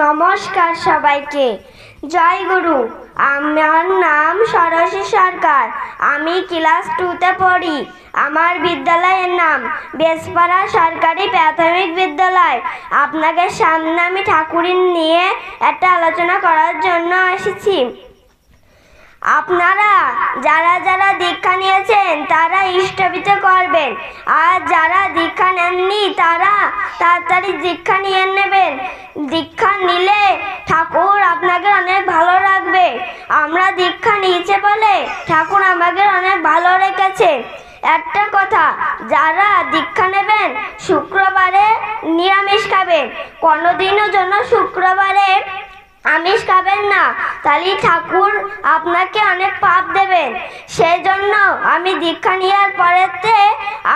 নমস্কার সবাইকে। জয় গুরু, আমার নাম সরস্বী সরকার। আমি ক্লাস টুতে পড়ি। আমার বিদ্যালয়ের নাম বেসপাড়া সরকারি প্রাথমিক বিদ্যালয়। আপনাদের সামনে আমি ঠাকুরিন নিয়ে একটা আলোচনা করার জন্য এসেছি আপনারা যারা যারা দীক্ষা নিয়েছেন, তারা ইষ্টবিত করবেন। আর যারা দীক্ষা নেননি, তারা তাড়াতাড়ি দীক্ষা নিয়ে নেবেন। দীক্ষা নিলে ঠাকুর আপনাকে অনেক ভালো রাখবে। আমরা দীক্ষা নিয়েছে বলে ঠাকুর আমাকে অনেক ভালো রেখেছে। একটা কথা, যারা দীক্ষা নেবেন, শুক্রবারে নিরামিষ খাবেন। কোনোদিনও জন্য শুক্রবারে আমিষ খাবেন না। তাহলে ঠাকুর আপনাকে অনেক পাপ দেবেন। সেই জন্য আমি দীক্ষা নেওয়ার পরেতে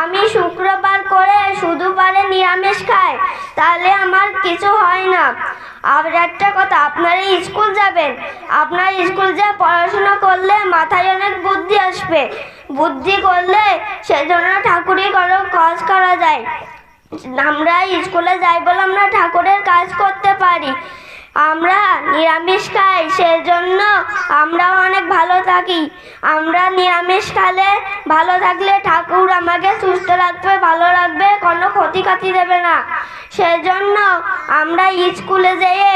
আমি শুক্রবার করে শুধু পারে নিরামিষ খাই। তাহলে আমার কিছু হয় না। আর একটা কথা, আপনারা স্কুল যাবেন। আপনার স্কুল যা পড়াশোনা করলে মাথায় অনেক বুদ্ধি আসবে। বুদ্ধি করলে সেই জন্য ঠাকুরই করো কাজ করা যায়। আমরা স্কুলে যাই বলে আমরা ঠাকুরের কাজ করতে পারি। আমরা নিরামিষ খাই, সেজন্য আমরা অনেক ভালো থাকি। আমরা নিরামিষ খালে ভালো থাকলে ঠাকুর আমাকে ক্ষতি দেবে না। সেজন্য আমরা স্কুলে যেয়ে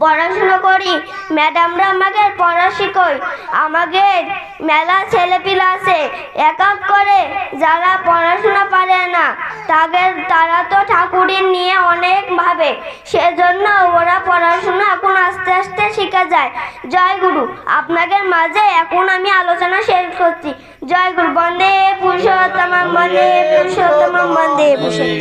পড়াশুনো করি। ম্যাডামরা আমাকে পড়া শিখোয়। আমাদের মেলা ছেলেপিলা আছে। এক এক করে যারা পড়াশোনা পারে না, তাদের, তারা তো ঠাকুরের নিয়ে অনেক ভাবে। সেজন্য ওরা পড়াশোনা এখন আস্তে আস্তে শিখে যায়। জয় গুরু, আপনাদের মাঝে এখন আমি আলোচনা শেষ করছি। জয় গুরু, বন্দে পুরুষোত্তম বন্দে পুরুষোত্তম বন্দে পুরুষোত্তম